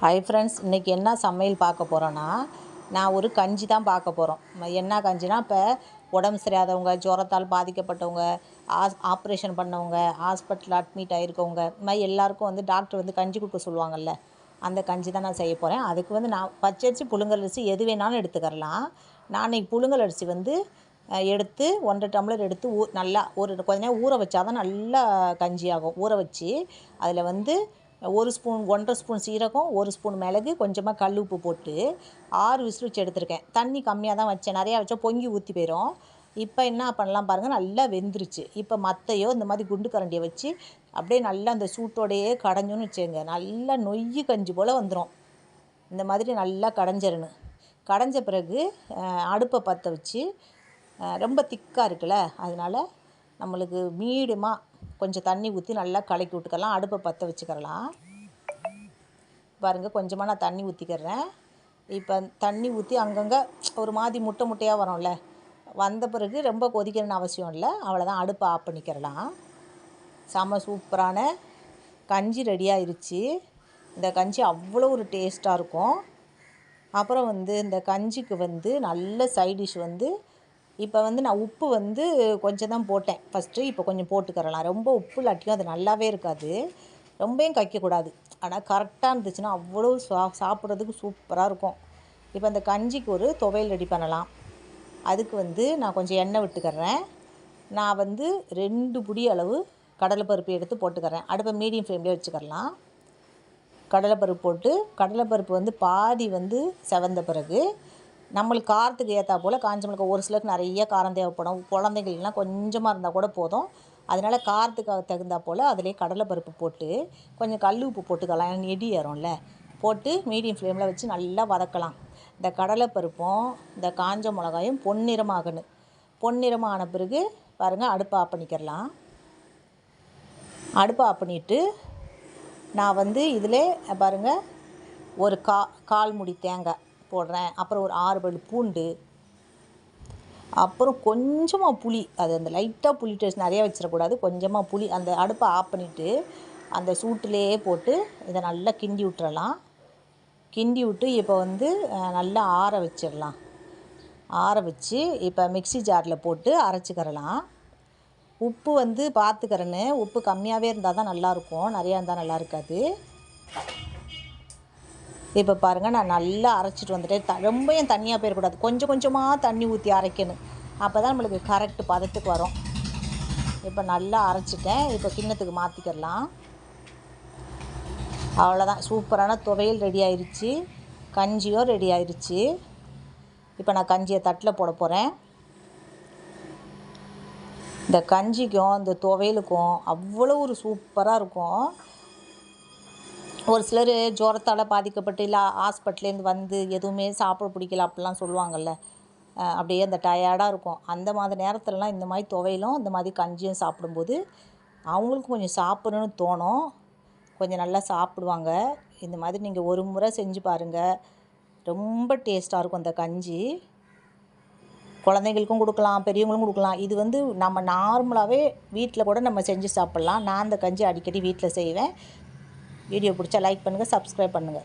Hi friends இன்றைக்கி என்ன சமையல் பார்க்க போகிறோன்னா நான் ஒரு கஞ்சி தான் பார்க்க போகிறோம் என்ன கஞ்சினா இப்போ உடம்பு சரியாதவங்க ஜுரத்தால் பாதிக்கப்பட்டவங்க ஆஸ் ஆப்ரேஷன் பண்ணவங்க ஹாஸ்பிட்டல் அட்மிட் ஆகிருக்கவங்க இது மாதிரி எல்லாருக்கும் வந்து டாக்டர் வந்து கஞ்சி கொடுக்க சொல்லுவாங்கள்ல அந்த கஞ்சி தான் நான் செய்ய போகிறேன் அதுக்கு வந்து நான் பச்சரிசி புழுங்கலரிசி எது வேணாலும் எடுத்துக்கிறலாம் நான் இன்னைக்கு புழுங்கல் அரிசி வந்து எடுத்து ஒன்றரை டம்ளர் எடுத்து ஊ நல்லா ஒரு கொஞ்ச நேரம் ஊற வச்சாதான் நல்லா கஞ்சி ஆகும். ஊற வச்சு அதில் வந்து ஒரு ஸ்பூன் ஒன்றரை ஸ்பூன் சீரகம் ஒரு ஸ்பூன் மிளகு கொஞ்சமாக கல் உப்பு போட்டு ஆறு விசில் வச்சு எடுத்திருக்கேன். தண்ணி கம்மியாக தான் வச்சேன். நிறையா வச்சா பொங்கி ஊற்றி போயிடும் இப்போ என்ன பண்ணலாம் பாருங்கள் நல்லா வெந்துருச்சு. இப்போ மத்தையோ இந்த மாதிரி குண்டு கரண்டியை வச்சு அப்படியே நல்லா அந்த சூட்டோடையே கடைஞ்சோன்னு வச்சுங்க நல்லா நொய் கஞ்சி போல் வந்துடும் இந்த மாதிரி நல்லா கடைஞ்சிடணும் கடைஞ்ச பிறகு அடுப்பை பற்ற வச்சு ரொம்ப திக்காக இருக்குல்ல அதனால் நம்மளுக்கு மீடியமாக கொஞ்சம் தண்ணி ஊற்றி நல்லா கலக்கி விட்டுக்கலாம். அடுப்பை பற்ற வச்சுக்கிறலாம் பாருங்கள் கொஞ்சமாக நான் தண்ணி ஊற்றிக்கிறேன் இப்போ தண்ணி ஊற்றி அங்கங்கே ஒரு மாதிரி முட்டை முட்டையாக வரும்ல. வந்த பிறகு ரொம்ப கொதிக்கணும்னு அவசியம் இல்லை. அவ்வளோதான் அடுப்பை ஆஃப் பண்ணிக்கிறலாம் செம சூப்பரான கஞ்சி ரெடி இந்த கஞ்சி அவ்வளோ ஒரு டேஸ்ட்டாக இருக்கும். அப்புறம் வந்து இந்த கஞ்சிக்கு வந்து நல்ல சைடிஷ் வந்து இப்போ வந்து நான் உப்பு வந்து கொஞ்சம் தான் போட்டேன். ஃபஸ்ட்டு இப்போ கொஞ்சம் போட்டுக்கிறலாம். ரொம்ப உப்பு இல்லாட்டியும் அது நல்லாவே இருக்காது. ரொம்பவும் கைக்கக்கூடாது ஆனால் கரெக்டாக இருந்துச்சுன்னா அவ்வளோ சா சாப்பிட்றதுக்கு சூப்பராக இருக்கும். இப்போ அந்த கஞ்சிக்கு ஒரு துவையல் ரெடி பண்ணலாம். அதுக்கு வந்து நான் கொஞ்சம் எண்ணெய் விட்டுக்கிறேன். நான் வந்து ரெண்டு புடி அளவு கடலைப்பருப்பு எடுத்து போட்டுக்கிறேன். அடுப்பை மீடியம் ஃப்ளேம்லேயே வச்சுக்கிறலாம். கடலைப்பருப்பு போட்டு கடலைப்பருப்பு வந்து பாதி வந்து செவந்த பிறகு நம்மளுக்கு காரத்துக்கு ஏற்றா போல் காஞ்ச மிளகாய் ஒரு சிலருக்கு நிறைய காரம் தேவைப்படும். குழந்தைங்களுக்குலாம் கொஞ்சமாக இருந்தால் கூட போதும். அதனால் காரத்துக்கு தகுந்தா போல் அதிலே கடலைப்பருப்பு போட்டு கொஞ்சம் கல் உப்பு போட்டுக்கலாம். நெடி ஏறும்ல. போட்டு மீடியம் ஃப்ளேமில் வச்சு நல்லா வதக்கலாம். இந்த கடலைப்பருப்பும் இந்த காஞ்ச மிளகாயும் பொன்னிறமாகணும். பொன்னிறமான ஆன பிறகு பாருங்கள் அடுப்பை ஆஃப் பண்ணிக்கிறலாம். அடுப்பை ஆஃப் பண்ணிவிட்டு நான் வந்து இதில் பாருங்கள் ஒரு கா கால் முடி தேங்காய். போடுறேன். அப்புறம் ஒரு ஆறு பல் பூண்டு. அப்புறம் கொஞ்சமாக புளி. அது அந்த லைட்டாக புளி டேஸ்ட் நிறையா வச்சிடக்கூடாது. கொஞ்சமாக புளி. அந்த அடுப்பை ஆஃப் பண்ணிவிட்டு அந்த சூட்டிலேயே போட்டு இதை நல்லா கிண்டி விட்டுறலாம். கிண்டி விட்டு இப்போ வந்து நல்லா ஆற வச்சிடலாம். ஆற வச்சு இப்போ மிக்ஸி ஜாரில் போட்டு அரைச்சிக்கிறலாம். உப்பு வந்து பார்த்துக்கிறேன்னு உப்பு கம்மியாகவே இருந்தால் தான் நல்லாயிருக்கும் நிறையா இருந்தால் நல்லா இருக்காது. இப்போ பாருங்கள் நான் நல்லா அரைச்சிட்டு வந்துட்டேன். த ரொம்பவும் தண்ணியாக போயிடக்கூடாது கொஞ்சம் கொஞ்சமாக தண்ணி ஊற்றி அரைக்கணும். அப்போ தான் நம்மளுக்கு கரெக்ட் பதத்துக்கு வரும். இப்போ நல்லா அரைச்சிட்டேன். இப்போ கிண்ணத்துக்கு மாற்றிக்கிடலாம் அவ்வளோதான் சூப்பரான துவையல் ரெடி ஆயிடுச்சு கஞ்சியும் ரெடி ஆயிடுச்சு இப்போ நான் கஞ்சியை தட்டில் போட போகிறேன் இந்த கஞ்சிக்கும் இந்த துவையலுக்கும் அவ்வளோ ஒரு சூப்பராக இருக்கும். ஒரு சிலர் ஜுரத்தால் பாதிக்கப்பட்டு இல்லை ஹாஸ்பிட்டலேருந்து வந்து எதுவுமே சாப்பிட பிடிக்கல அப்படிலாம் சொல்லுவாங்கல்ல. அப்படியே அந்த டயர்டாக இருக்கும். அந்த மாதிரி நேரத்துலலாம் இந்த மாதிரி துவையிலும் இந்த மாதிரி கஞ்சியும் சாப்பிடும்போது அவங்களுக்கும் கொஞ்சம் சாப்பிட்ணுன்னு தோணும். கொஞ்சம் நல்லா சாப்பிடுவாங்க. இந்த மாதிரி நீங்கள் ஒரு முறை செஞ்சு பாருங்கள் ரொம்ப டேஸ்ட்டாக இருக்கும் அந்த கஞ்சி. குழந்தைங்களுக்கும் கொடுக்கலாம் பெரியவங்களுக்கும் கொடுக்கலாம். இது வந்து நம்ம நார்மலாகவே வீட்டில் கூட நம்ம செஞ்சு சாப்பிட்லாம். நான் அந்த கஞ்சி அடிக்கடி வீட்டில் செய்வேன். வீடியோ பிடிச்சா லைக் பண்ணுங்கள் சப்ஸ்கிரைப் பண்ணுங்கள்